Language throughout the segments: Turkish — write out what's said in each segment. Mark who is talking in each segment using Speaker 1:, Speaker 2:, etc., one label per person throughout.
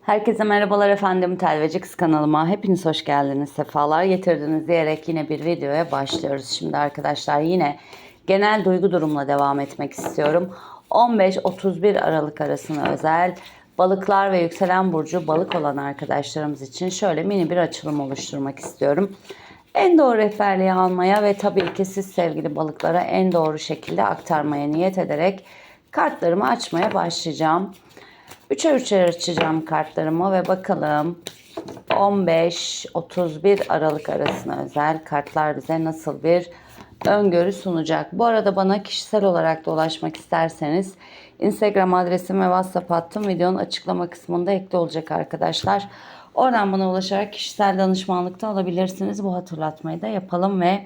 Speaker 1: Herkese merhabalar efendim Telveci Kız kanalıma. Hepiniz hoş geldiniz, sefalar getirdiniz diyerek yine bir videoya başlıyoruz. Şimdi arkadaşlar yine genel duygu durumla devam etmek istiyorum. 15-31 Aralık arasına özel balıklar ve yükselen burcu balık olan arkadaşlarımız için şöyle mini bir açılım oluşturmak istiyorum. En doğru rehberliği almaya ve tabii ki siz sevgili balıklara en doğru şekilde aktarmaya niyet ederek kartlarımı açmaya başlayacağım. Üçer üçer açacağım kartlarımı ve bakalım 15-31 Aralık arasına özel kartlar bize nasıl bir öngörü sunacak. Bu arada bana kişisel olarak da ulaşmak isterseniz Instagram adresim ve WhatsApp hattım videonun açıklama kısmında ekli olacak arkadaşlar. Oradan bana ulaşarak kişisel danışmanlıkta alabilirsiniz. Bu hatırlatmayı da yapalım ve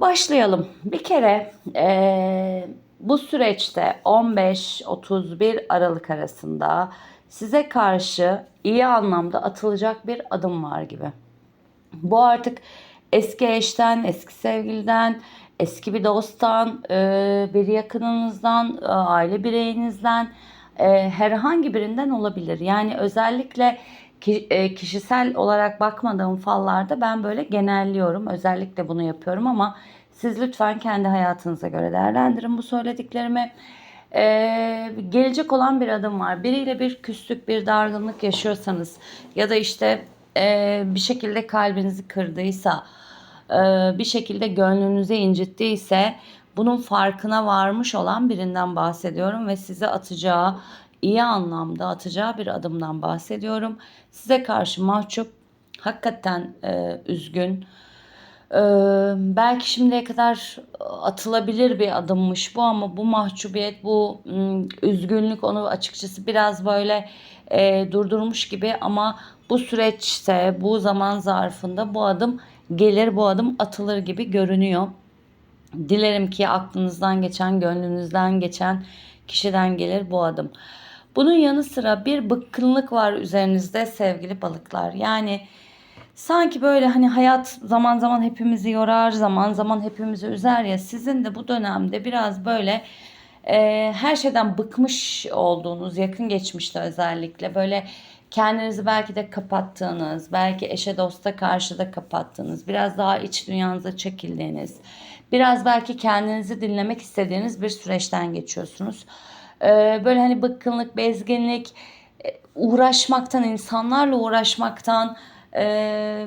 Speaker 1: Başlayalım. Bir kere eee, bu süreçte 15-31 Aralık arasında size karşı iyi anlamda atılacak bir adım var gibi. Bu artık eski eşten, eski sevgiliden, eski bir dosttan, eee, bir yakınınızdan, eee, aile bireyinizden, eee, herhangi birinden olabilir. Yani özellikle ki- e, kişisel olarak bakmadığım fallarda ben böyle genelliyorum. Özellikle bunu yapıyorum ama siz lütfen kendi hayatınıza göre değerlendirin bu söylediklerimi. Ee, gelecek olan bir adım var. Biriyle bir küslük, bir dargınlık yaşıyorsanız ya da işte e, bir şekilde kalbinizi kırdıysa, e, bir şekilde gönlünüzü incittiyse bunun farkına varmış olan birinden bahsediyorum ve size atacağı iyi anlamda atacağı bir adımdan bahsediyorum. Size karşı mahcup, hakikaten e, üzgün. Ee, belki şimdiye kadar atılabilir bir adımmış bu ama bu mahcubiyet, bu üzgünlük onu açıkçası biraz böyle e, durdurmuş gibi ama bu süreçte, bu zaman zarfında bu adım gelir, bu adım atılır gibi görünüyor. Dilerim ki aklınızdan geçen, gönlünüzden geçen kişiden gelir bu adım. Bunun yanı sıra bir bıkkınlık var üzerinizde sevgili balıklar. Yani sanki böyle hani hayat zaman zaman hepimizi yorar, zaman zaman hepimizi üzer ya. Sizin de bu dönemde biraz böyle e, her şeyden bıkmış olduğunuz, yakın geçmişte özellikle böyle kendinizi belki de kapattığınız, belki eşe dosta karşı da kapattığınız, biraz daha iç dünyanıza çekildiğiniz, biraz belki kendinizi dinlemek istediğiniz bir süreçten geçiyorsunuz. Ee, böyle hani bıkkınlık, bezginlik, e, uğraşmaktan, insanlarla uğraşmaktan, e,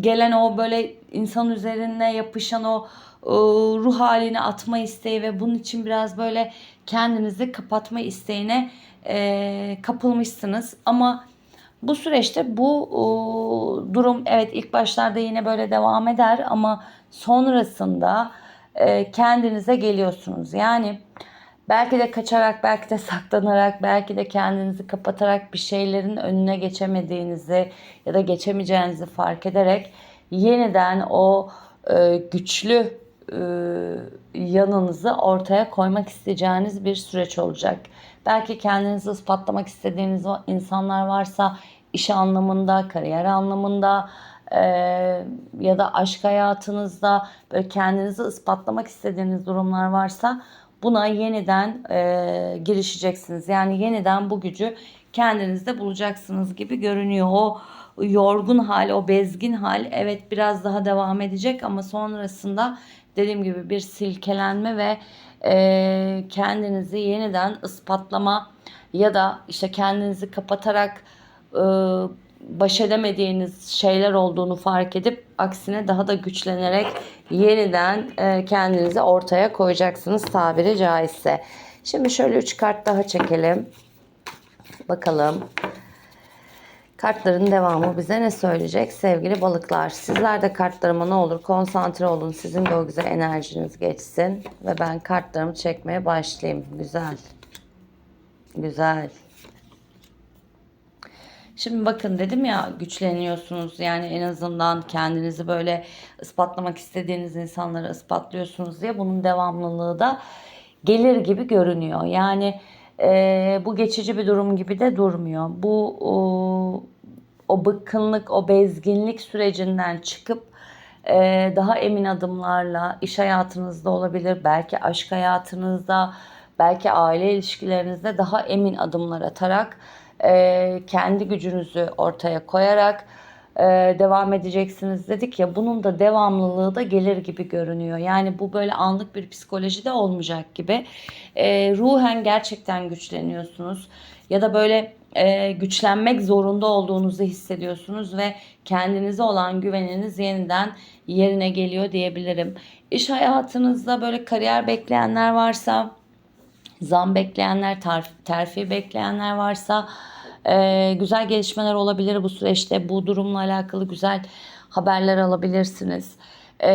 Speaker 1: gelen o böyle insan üzerine yapışan o e, ruh halini atma isteği ve bunun için biraz böyle kendinizi kapatma isteğine e, kapılmışsınız. Ama bu süreçte bu e, durum evet ilk başlarda yine böyle devam eder ama sonrasında e, kendinize geliyorsunuz. Yani belki de kaçarak, belki de saklanarak, belki de kendinizi kapatarak bir şeylerin önüne geçemediğinizi ya da geçemeyeceğinizi fark ederek yeniden o e, güçlü e, yanınızı ortaya koymak isteyeceğiniz bir süreç olacak. Belki kendinizi ispatlamak istediğiniz insanlar varsa iş anlamında, kariyer anlamında e, ya da aşk hayatınızda böyle kendinizi ispatlamak istediğiniz durumlar varsa buna yeniden e, girişeceksiniz. Yani yeniden bu gücü kendinizde bulacaksınız gibi görünüyor. O yorgun hal, o bezgin hal evet biraz daha devam edecek ama sonrasında dediğim gibi bir silkelenme ve e, kendinizi yeniden ispatlama ya da işte kendinizi kapatarak e, baş edemediğiniz şeyler olduğunu fark edip aksine daha da güçlenerek yeniden e, kendinizi ortaya koyacaksınız tabiri caizse. Şimdi şöyle üç kart daha çekelim. Bakalım. Kartların devamı bize ne söyleyecek sevgili balıklar? Sizler de kartlarıma ne olur konsantre olun. Sizin de o güzel enerjiniz geçsin. Ve ben kartlarımı çekmeye başlayayım. Güzel. Güzel. Şimdi bakın dedim ya güçleniyorsunuz yani en azından kendinizi böyle ispatlamak istediğiniz insanları ispatlıyorsunuz diye bunun devamlılığı da gelir gibi görünüyor. Yani e, bu geçici bir durum gibi de durmuyor. Bu o, o bıkkınlık, o bezginlik sürecinden çıkıp e, daha emin adımlarla iş hayatınızda olabilir, belki aşk hayatınızda, belki aile ilişkilerinizde daha emin adımlar atarak e, kendi gücünüzü ortaya koyarak e, devam edeceksiniz dedik ya bunun da devamlılığı da gelir gibi görünüyor. Yani bu böyle anlık bir psikoloji de olmayacak gibi. E, ruhen gerçekten güçleniyorsunuz ya da böyle e, güçlenmek zorunda olduğunuzu hissediyorsunuz ve kendinize olan güveniniz yeniden yerine geliyor diyebilirim. İş hayatınızda böyle kariyer bekleyenler varsa zam bekleyenler, terfi bekleyenler varsa e, güzel gelişmeler olabilir bu süreçte. Bu durumla alakalı güzel haberler alabilirsiniz. E,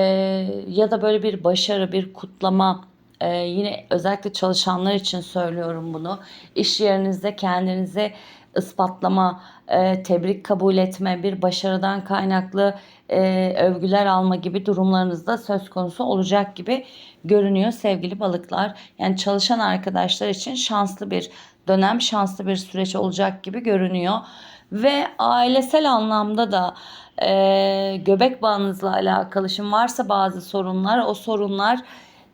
Speaker 1: ya da böyle bir başarı, bir kutlama e, yine özellikle çalışanlar için söylüyorum bunu. İş yerinizde kendinizi ispatlama, e, tebrik kabul etme, bir başarıdan kaynaklı e, övgüler alma gibi durumlarınızda söz konusu olacak gibi görünüyor sevgili balıklar. Yani çalışan arkadaşlar için şanslı bir dönem, şanslı bir süreç olacak gibi görünüyor. Ve ailesel anlamda da e, göbek bağınızla alakalı şimdi varsa bazı sorunlar, o sorunlar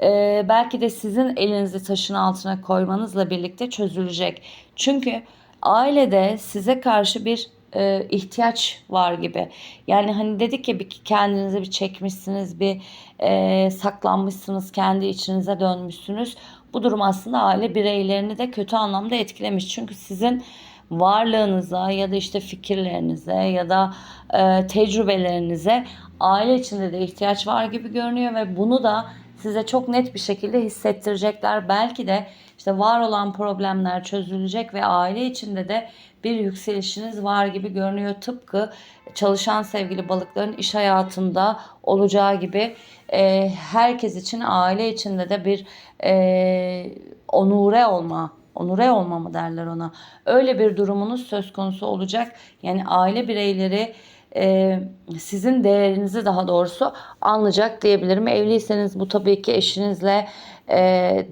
Speaker 1: e, belki de sizin elinizi taşın altına koymanızla birlikte çözülecek. Çünkü ailede size karşı bir e, ihtiyaç var gibi. Yani hani dedik ya bir kendinizi bir çekmişsiniz, bir e, saklanmışsınız, kendi içinize dönmüşsünüz. Bu durum aslında aile bireylerini de kötü anlamda etkilemiş. Çünkü sizin varlığınıza ya da işte fikirlerinize ya da e, tecrübelerinize aile içinde de ihtiyaç var gibi görünüyor ve bunu da size çok net bir şekilde hissettirecekler. Belki de işte var olan problemler çözülecek ve aile içinde de bir yükselişiniz var gibi görünüyor. Tıpkı çalışan sevgili balıkların iş hayatında olacağı gibi e, herkes için aile içinde de bir e, onure olma onure olma mı derler ona. Öyle bir durumunuz söz konusu olacak. Yani aile bireyleri e, sizin değerinizi daha doğrusu anlayacak diyebilirim. Evliyseniz bu tabii ki eşinizle e,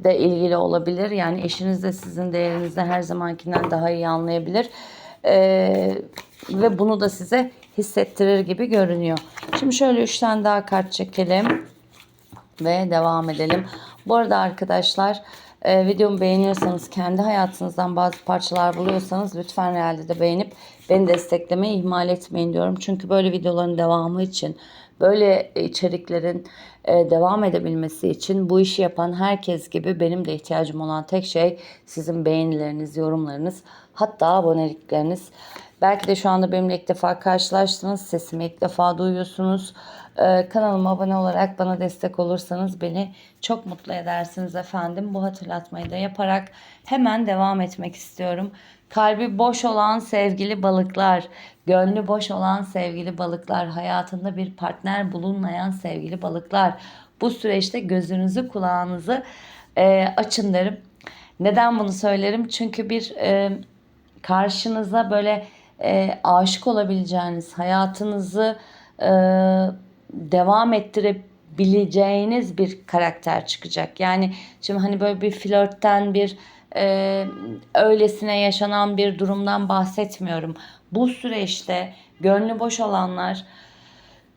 Speaker 1: de ilgili olabilir. Yani eşiniz de sizin değerinizi her zamankinden daha iyi anlayabilir. E, ve bunu da size hissettirir gibi görünüyor. Şimdi şöyle üç tane daha kart çekelim ve devam edelim. Bu arada arkadaşlar e, videomu beğeniyorsanız kendi hayatınızdan bazı parçalar buluyorsanız lütfen realde de beğenip beni desteklemeyi ihmal etmeyin diyorum. Çünkü böyle videoların devamı için böyle içeriklerin e, devam edebilmesi için bu işi yapan herkes gibi benim de ihtiyacım olan tek şey sizin beğenileriniz, yorumlarınız hatta abonelikleriniz. Belki de şu anda benimle ilk defa karşılaştınız. Sesimi ilk defa duyuyorsunuz. Ee, kanalıma abone olarak bana destek olursanız beni çok mutlu edersiniz efendim. Bu hatırlatmayı da yaparak hemen devam etmek istiyorum. Kalbi boş olan sevgili balıklar, gönlü boş olan sevgili balıklar, hayatında bir partner bulunmayan sevgili balıklar. Bu süreçte gözünüzü kulağınızı e, açın derim. Neden bunu söylerim? Çünkü bir e, karşınıza böyle e, aşık olabileceğiniz, hayatınızı e, devam ettirebileceğiniz bir karakter çıkacak. Yani şimdi hani böyle bir flörtten bir e, öylesine yaşanan bir durumdan bahsetmiyorum. Bu süreçte gönlü boş olanlar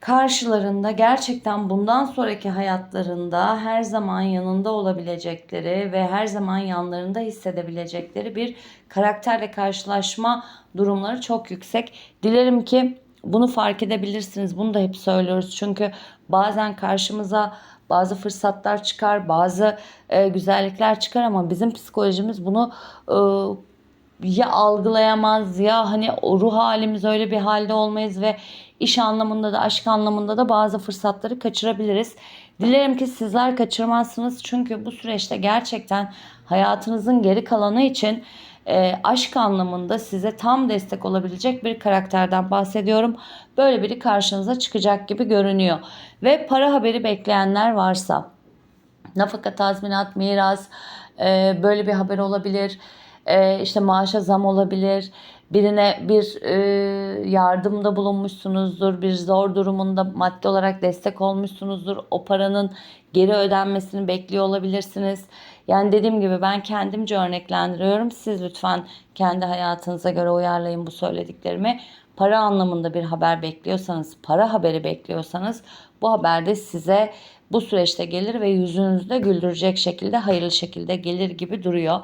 Speaker 1: karşılarında gerçekten bundan sonraki hayatlarında her zaman yanında olabilecekleri ve her zaman yanlarında hissedebilecekleri bir karakterle karşılaşma durumları çok yüksek. Dilerim ki bunu fark edebilirsiniz. Bunu da hep söylüyoruz. Çünkü bazen karşımıza bazı fırsatlar çıkar, bazı e, güzellikler çıkar ama bizim psikolojimiz bunu e, ya algılayamaz ya hani ruh halimiz öyle bir halde olmayız ve iş anlamında da aşk anlamında da bazı fırsatları kaçırabiliriz. Dilerim ki sizler kaçırmazsınız çünkü bu süreçte gerçekten hayatınızın geri kalanı için e, aşk anlamında size tam destek olabilecek bir karakterden bahsediyorum. Böyle biri karşınıza çıkacak gibi görünüyor. Ve para haberi bekleyenler varsa nafaka, tazminat, miras e, böyle bir haber olabilir. E, işte maaşa zam olabilir. Birine bir e, yardımda bulunmuşsunuzdur. Bir zor durumunda maddi olarak destek olmuşsunuzdur. O paranın geri ödenmesini bekliyor olabilirsiniz. Yani dediğim gibi ben kendimce örneklendiriyorum. Siz lütfen kendi hayatınıza göre uyarlayın bu söylediklerimi. Para anlamında bir haber bekliyorsanız, para haberi bekliyorsanız bu haber de size bu süreçte gelir ve yüzünüzde güldürecek şekilde, hayırlı şekilde gelir gibi duruyor.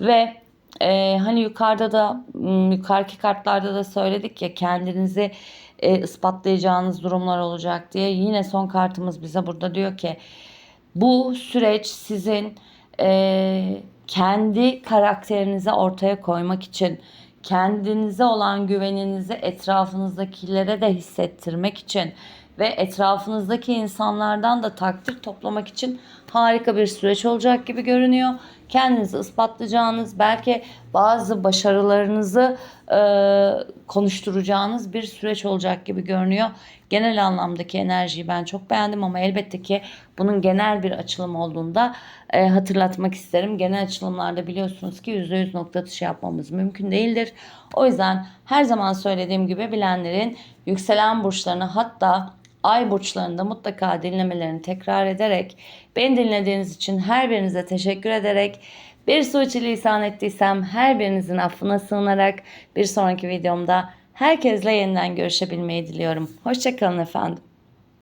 Speaker 1: Ve Ee, hani yukarıda da m, yukarıki kartlarda da söyledik ya kendinizi e, ispatlayacağınız durumlar olacak diye. Yine son kartımız bize burada diyor ki bu süreç sizin e, kendi karakterinizi ortaya koymak için, kendinize olan güveninizi etrafınızdakilere de hissettirmek için ve etrafınızdaki insanlardan da takdir toplamak için harika bir süreç olacak gibi görünüyor. Kendinizi ispatlayacağınız, belki bazı başarılarınızı e, konuşturacağınız bir süreç olacak gibi görünüyor. Genel anlamdaki enerjiyi ben çok beğendim ama elbette ki bunun genel bir açılım olduğunda e, hatırlatmak isterim. Genel açılımlarda biliyorsunuz ki %100 nokta atışı yapmamız mümkün değildir. O yüzden her zaman söylediğim gibi bilenlerin yükselen burçlarını hatta ay burçlarında mutlaka dinlemelerini tekrar ederek beni dinlediğiniz için her birinize teşekkür ederek bir suçilisan ettiysem her birinizin affına sığınarak bir sonraki videomda herkesle yeniden görüşebilmeyi diliyorum. Hoşçakalın efendim.